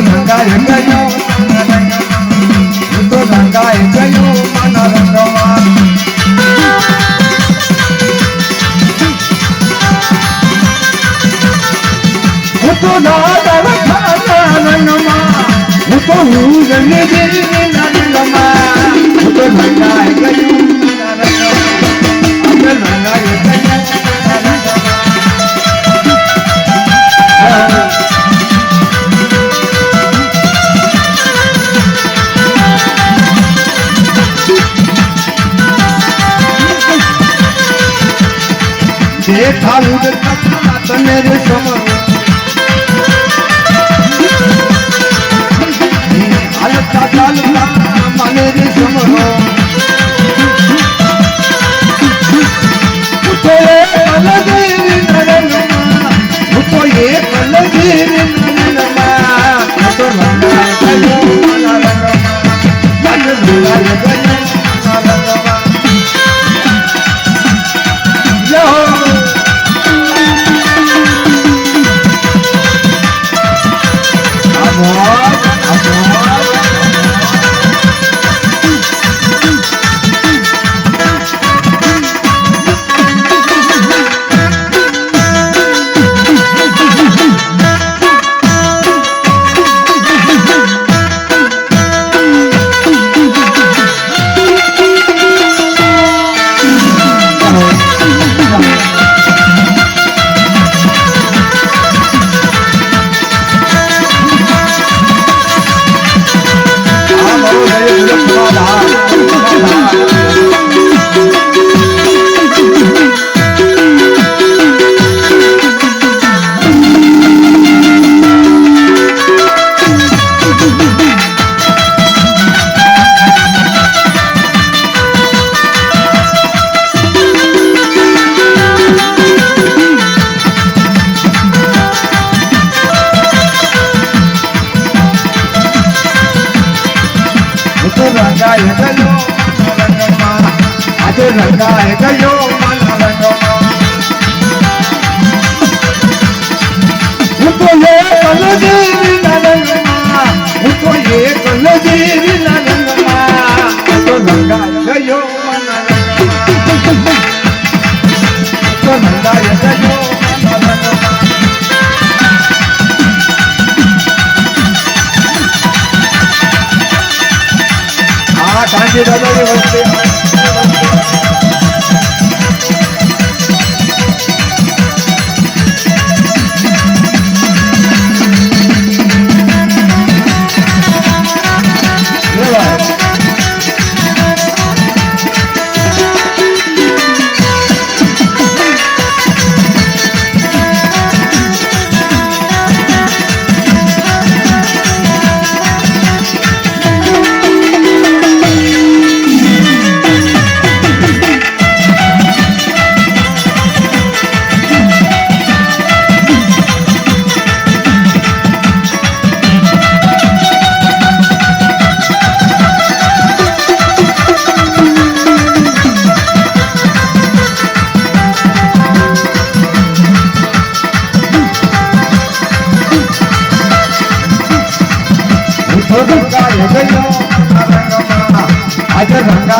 ધંધાએ ગયો. તો ધંધાએ ગયો, માના રંગમાં. હું તો હું તો હું રંગમાં. હું તો ધંધાએ દેખા ઉડતા તને રે સમરો હાલતા ચાલતા મને રે સમરો હું તો એ કલગીર નરનમાં હું તો એ કલગીર નરનમાં તો રંગાય ગયો મારા રંગમાં મન રંગાય આ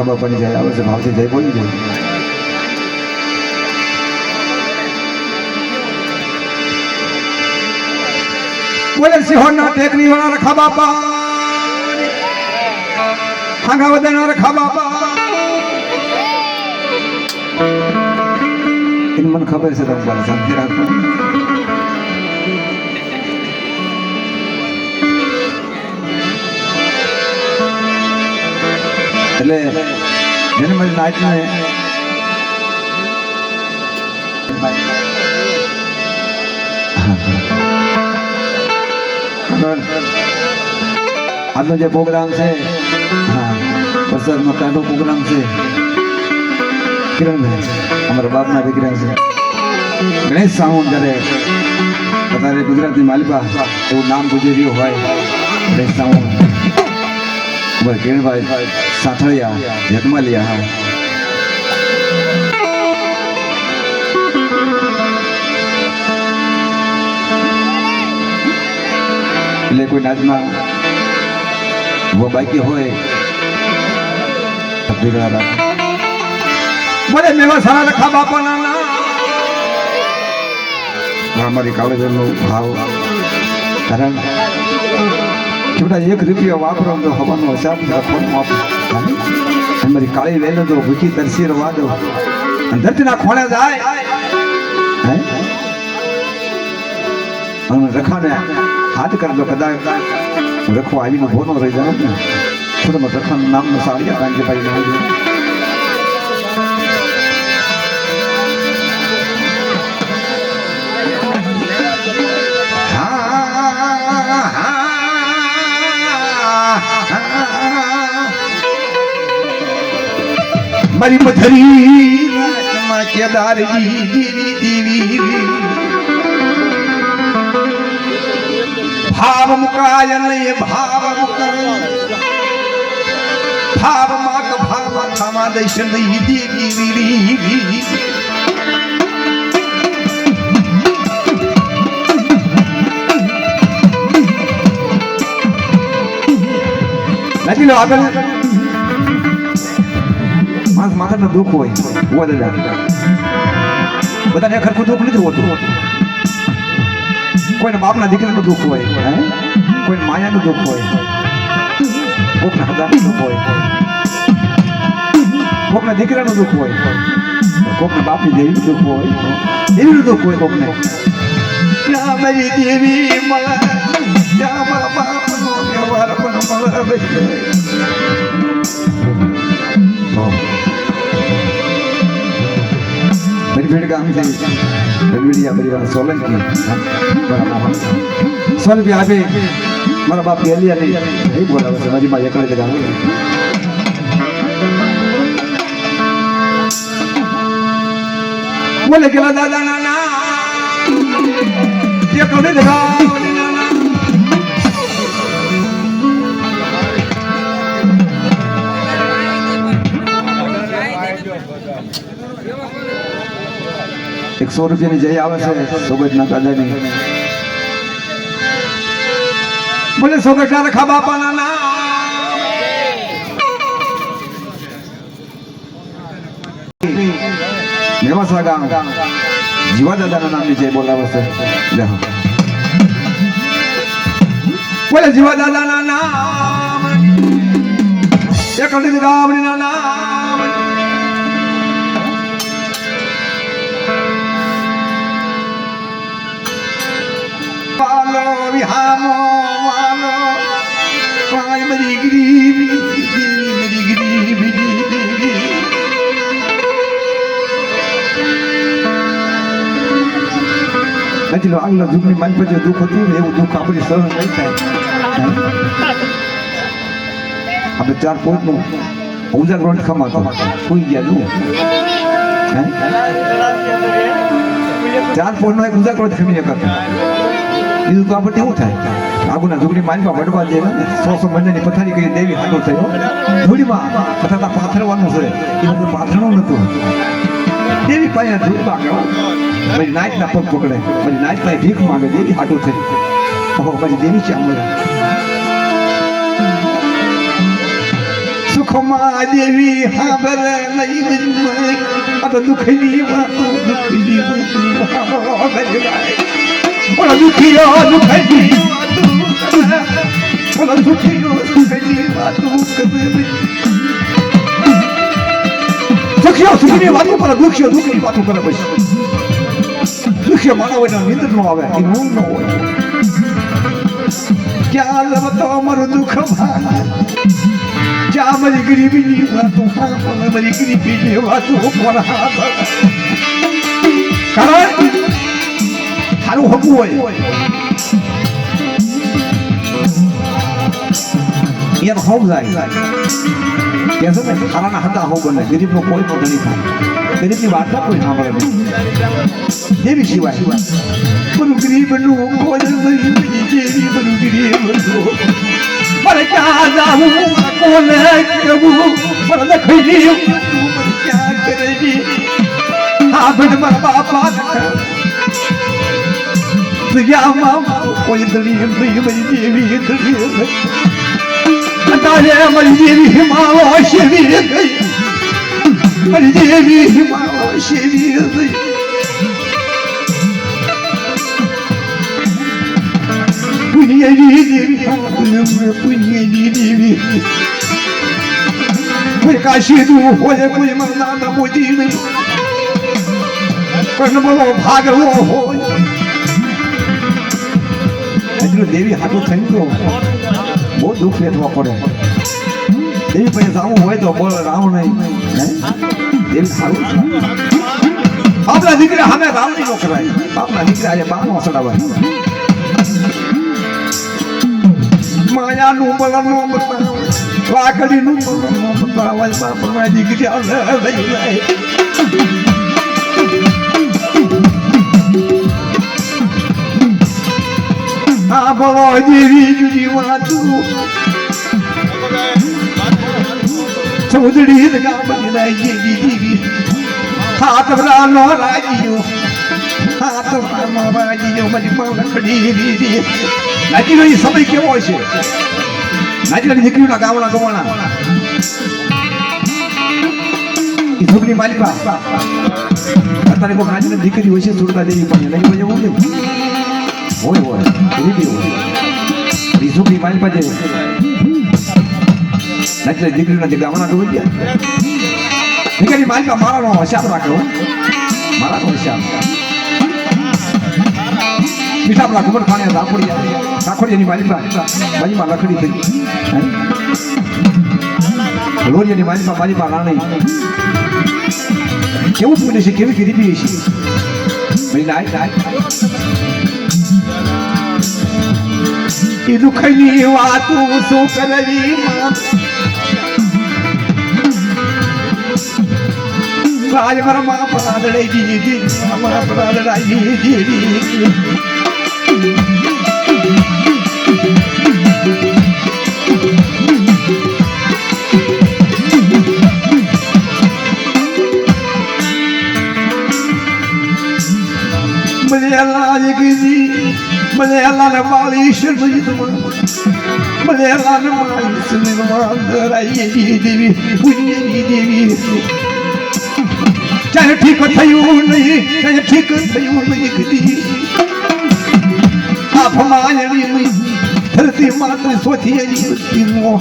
વધારના પડી જાય આવે છે, ભાવથી જય બોલી જાય. બોલે, સિંહોના ટેકરી વાળા રખા બાપા. હાંગા વધારા રખા બાપા. મને ખબર છે, તમે શાંતિ રાખો. એટલે જેને મારી નાચને આજનો જે પ્રોગ્રામ છે વરસાદનો કાંઠો પ્રોગ્રામ છે, કિરણભાઈ, અમારા બાપના દીકરા છે. ગણેશ સાઉન્ડ જ્યારે વધારે ગુજરાતની માલિકા, એવું નામ ગુજર્યું હોય, ગણેશ સાઉન્ડ અમારા કિરણભાઈ, સાથળિયા યજમાલિયા હા એટલે કોઈ નાચમાં બાકી હોય મને મેવા સારા રખા બાપાના અમારી કાળેજરનો ભાવ કારણ કે બેટા એક રૂપિયો વાપરો તો હવાનો હિસાબ રાખવાનો આપો. અમારી કાળી વેલો તો ભૂખી તરસી રવા દો અને ધરતીના ખોણે જાય. રખાને હાથ કરી દો કદાચ રખો આવીને ભોનો રહી જાય. ને થોડું રખાનું નામ સાડિયા કાંજીભાઈ નામ છે મારી મધરી માં કેદારજી દેવી ભાવ મુકાય નહીં ભાવ મુકાય ભાવમાં તો ભાવ થવા દેશ નહીં દેવી આગળ માથાનું દુઃખ હોય હોય દાદા બધાને ખરખું દુઃખ નથી હોતું કોઈને બાપના દીકરાનું દુઃખ હોય કોઈને માયાનું દુઃખ હોય કોકના હદાનું દુઃખ હોય કોકના દીકરાનું દુઃખ હોય કોકના બાપની દેવીનું દુઃખ હોય દેવીનું દુઃખ હોય કોકને દેવી મારા ભેડ ગામ છે. રવિડિયા પરિવાર સોલંકી. મારા મોહન સો રૂપિયા આપે. મારા બાપ ગેલિયા નહીં એ બોલાવે છે. મારી માં એકડે ગામ. બોલે કેલા દાદા નાના એકસો રૂપિયાની જય આવે છે. સોગટના દાદાની બોલે, સોગટના રખા બાપાના ના મેવાસા ગામ. જીવા દાદાના નામની જય બોલાવે છે. બોલે, જીવા દાદાના નામ. એક રામની નામ. પાલો વિહામો માલો પાય મરી ગરીબી મરી ગરીબી નથી આગલા દુઃખની મન જે દુઃખ હતું ને એવું દુઃખ આપણે સહન નહીં થાય આપણે ચાર પોઈન્ટનું ઉજાગરણ ખમાતો કોઈ ગયા જુઓ ચાર પોઈન્ટ નો એક ઉજાગરણ ખમી કરતો બીજું તો આપણે એવું થાય આગુના ઝુગડી માલિકા વડવા દે સો સો મહિનાની પથારી કરી દેવી હાલો થયો. ધૂળીમાં પથાતા પાથરવાનું છે. એ બધું પાથરવાનું નતું. દેવી પાસે ધૂળમાં ગયો. મારી નાચના પગ પકડે. મારી પાસે ભીખ માંગે. દેવી હાટું થઈ. ઓહો, મારી દેવી છે અમર. સુખમાં દેવી હાબર નહીં આ તો દુઃખની વાતો દુઃખની વાતો. ઓલા દુખીઓ દુખની ઓલા દુખીઓ દુખની વાતો દુખીઓ સુખની વાતો પર દુખીઓ દુખની વાતો કરે પછી દુખીઓ માનવ એના નિંદર નો આવે એ ઊંઘ ન હોય ક્યાં રમતો અમારું દુઃખ ક્યાં જ્યાં મારી ગરીબીની વાતો મારી ગરીબીની વાતો કારણ સારું હકું હોય એમ જાય કે છે હતા હોવ બને કોઈ પણ નહીં થાય ગરીબની વાત કોઈ સાંભળે નહીં દેવી સિવાય બરું ગરીબનું કોઈ નહીં જેવી બરું ગરીબનું મારે ક્યાં ક્યાં મારા બાપા દરિયામાં કોઈ દળી નહીં મારી દેવી દળી તારે મારી દેવી હિમાલો શેવી ગઈ મારી દેવી હિમાલો શેવી ગઈ પુણ્યની દેવી પુણ્યની દેવી કોઈ કાશી તું હોય કોઈ મરનાના એટલું દેવી હાથું થઈ ગયો બહુ દુઃખ વેઠવા પડે દેવી પછી જવું હોય તો બોલ રાવ નહીં દેવી સારું આપણા દીકરા સામે નહીં નો કરાય આપણા દીકરા આજે બાનો સડાવાય માયાનું બતાવ લાકડીનું બતાવાય બાપના દીકરા લઈ જાય આ બળો દેવી જુદી વાતું ચૌધરી ગામની લાગી દીધી હાથ બ્રાનો રાજીયો હાથ બ્રાનો રાજીયો મારી માં ખડી દીધી નાચીનો એ સમય કેવો છે નાચીની દીકરીઓના ગામડા ગવાણા છોકરી માલિકા અત્યારે કોઈ નાચીની દીકરી હોય છે સુરતા દેવી પણ નહીં હોય એવું હોય એવી બી હોય. એ છોકરી માલિકા છે. એટલે દીકરીના તો હોય ગયા. દીકરી માલિકા મારાનો હોશિયાર રાખે. મારાનો હોશિયાર પીઠાપડા ખબર ખાને રાખોડી રાખોડીની માલિકા મારીમાં લખડી થઈ? લોરિયાની માલિકા મારીમાં રાણી. કેવું પુણ્ય છે? કેવી ગરીબી છે? ભાઈ નાય નાય એ દુઃખની વાતું શું કરવી? માં રાજભરમાં પરાદડે દીદી મારા પરાદડાઈ દીધી. ધરાઈ દેવી પુણ્યની દેવી. ચાહે ઠીક થયું નહીં ચાહે ઠીક થયું નહીં કદી આફમાયની નહીં, ધરતી માત્ર સોથી એની વસ્તીનો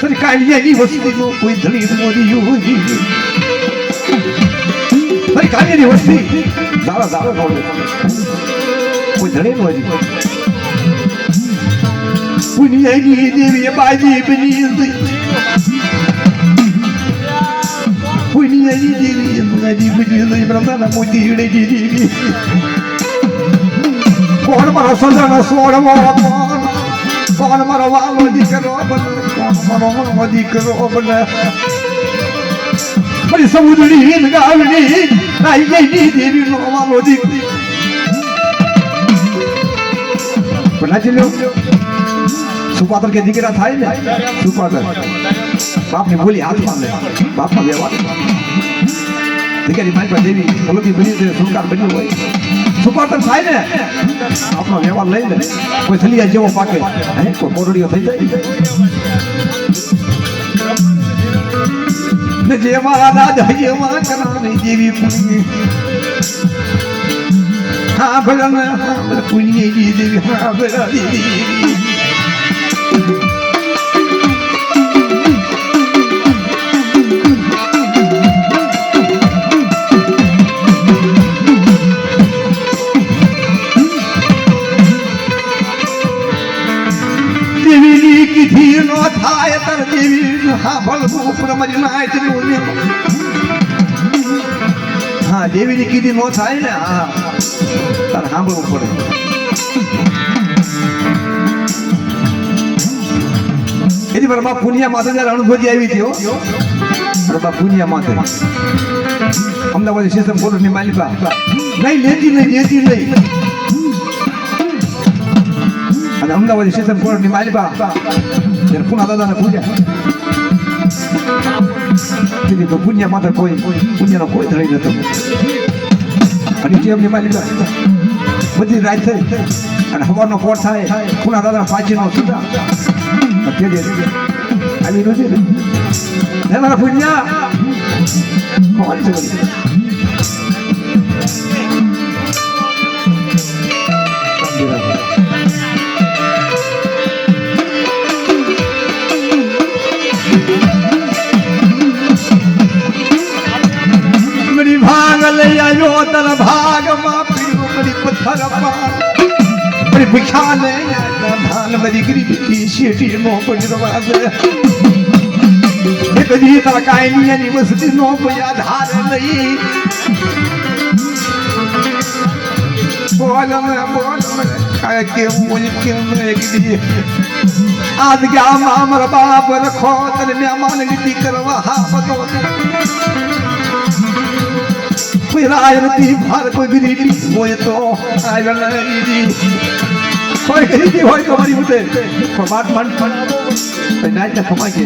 સરકારી એની વસ્તીનો કોઈ ધણી મોર્યું નહીં. સરકારી એની વસ્તી દાડા દાડા નો હજી પુણ્યની દેવી બાજી બની પુણ્યની દેવી બાજી બની બ્રહ્માના મોતી દેવી કોણ મારો સજાનો સોળમો કોણ? મારો વાલો દીકરો મારો દીકરો મારી દીકરી. પણ લો સુપાતર કે દીકરા થાય ને? સુપાત્ર બાપની બોલી હાથમાં લે. બાપના વ્યવહાર દીકરી મારી પાસે દેવી ભલતી બની છે સુનકાર બન્યું હોય. સુપાત્ર થાય ને? આપણો વ્યવહાર લઈ લે. કોઈ થલિયા જેવો પાકે. કોઈ કોરડીઓ થઈ જાય ને? દાદા જે મારા કરાવી દેવી પુણ્ય ആഭരണ കുഞ്ഞി രീതി ആഭരണ രീതി વિધિ નો થાય તર દેવી હા ભળવું પ્રમજ નાય તરી હા દેવીની કીધી નો થાય ને હા તારે સાંભળવું પડે. એની પર બા પુનિયા માથે જયારે અણુભોજી આવી હતી અરે બાપ પુનિયા માથે. અમદાવાદ સિસ્ટમ કોર્ટની માલિકા નહીં, લેતી નહીં લેતી નહીં. અને અમદાવાદ સિસ્ટમ કોર્ટની માલિકા ત્યારે પુના દાદાને પૂજ્યા કીધી તો પુણ્ય માથે કોઈ પુણ્યનો કોઈ ધરી નતો. અને ટીએમની માલિકા બધી રાત થઈ. અને હવાનો કોટ થાય. પુના દાદા પાછીનો સુધા. આવી છે. ને મારા પુણ્યા આવ્યો તર ભાગમાં પીરો મરી પથ્થર પાર મરી ભૂખ્યા લઈ આવ્યા ધાન મરી ગરીબી શેઠી નો પંજરવાસે એક દી તર કાયમી એની વસ્તી નો કોઈ આધાર નહીં. બોલ મને બોલ મને કાય કેવું બોલ કેવું એક દી. આજ ગયા મામર બાપ રખો તને મહેમાન કરવા હા બતો કોઈ રાજનીતિ ભાર કોઈ ગરીબી હોય તો કોઈ ગરીબી હોય તો મારી ઉતે કમાટ મન પણ નાચ ખમા કે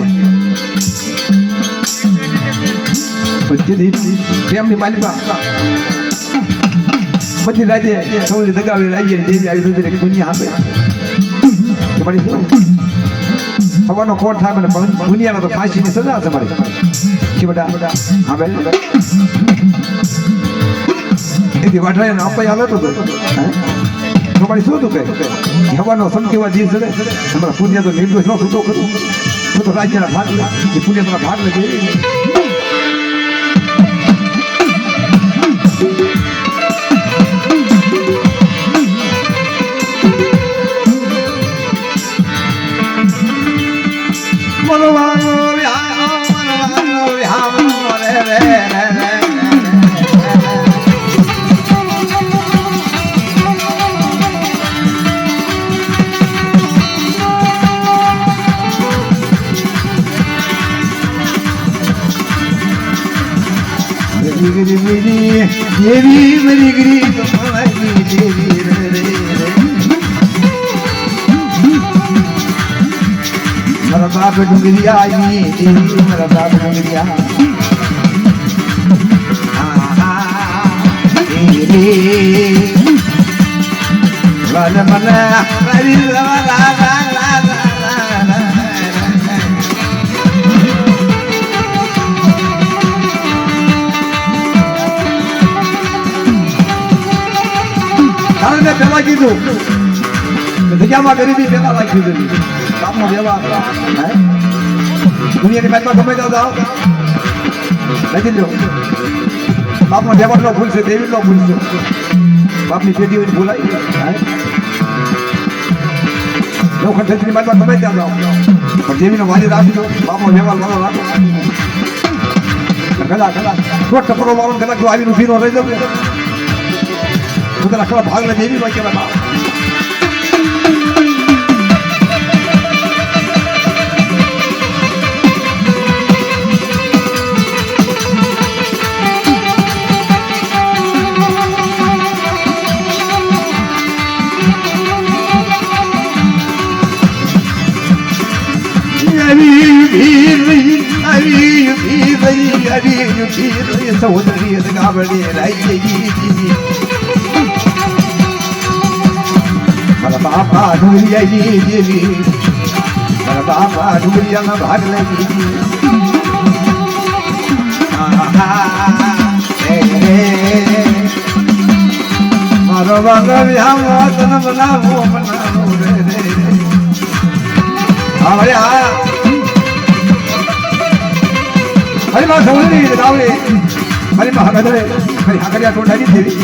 પછી દી પ્રેમની માલિકા પછી રાજે સૌને દગાવી રાજે દેવી આવી દુનિયા દુનિયા આપે તમારી હવાનો કોટ થાય મને દુનિયાનો તો ફાંસીની સજા છે મારી કે બેટા હા બેન એથી વાઢાએ અપાઈ હાલો તો તમારી શું તું કહે હવાનો સમકેવા દિવસ છે તમારા પુણ્ય તો નિર્દોષ ન છૂટો કરું હું તો રાજ્યના ભાગ એ પુણ્ય તમારા ભાગ નથી મનવાનો વ્યામ giri ગરી giri. મારા બાપ ડુંગરિયા મારા બાપ ડુંગરિયા વન મન કારણ કે પેલા કીધું. જગ્યામાં ગરીબી પેલા રાખી દીધી બાપનો વ્યવહાર. દુનિયાની મેચમાં ગમે તો જાઓ. લખી દો બાપનો વ્યવહાર નો ભૂલ છે દેવી નો ભૂલ છે બાપની પેઢી હોય ભૂલાય. હે? લોખંડ છત્રી મેચમાં ગમે ત્યાં જાઓ. પણ દેવીનો વાલી રાખી દો બાપનો વ્યવહાર વાળો રાખો. કદાચ કલા દોઢ ટપરો વાળો કલાક જો આવીને ઊભી નો રહી જવું હું કદાચ કદાચ ભાગ લે દેવી હોય કે બાપ સહોદરી ગાબડી બાપા ઢુલિયા દેવી બાપા ઢુલિયામાં ભાગ લઈ મારો બાબા વ્યામ તન બનાવો બનાવો રે હા ભાઈ હા હરી માં સૌની રાવલે હરી માં હગદરે હરી હાકરિયા ટોટાની દેવી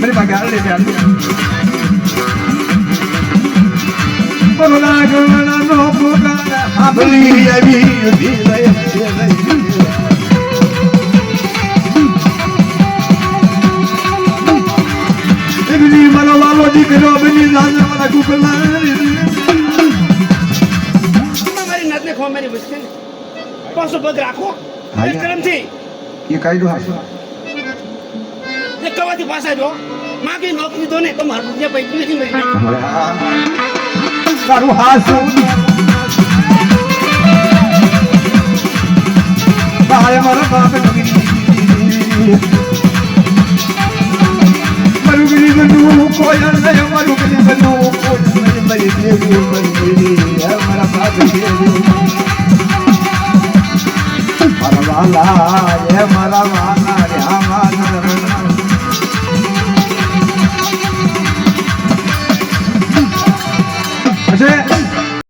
હરી માં ગારડે બે પાછો પગ રાખો કરમથી એ કાઢ્યું હાસો એ કવાથી પાછા જો માગી નોકરી દો ને તમારું મારું જે પૈકી નથી મળી તારું હાસું બાય મારા બાપ મારું બનવું કોઈ નહીં મારું ગરી બનવું કોઈ મારી દેવી, મારી હે મારા બાપ મારા વાલા હે મારા વાલા 小新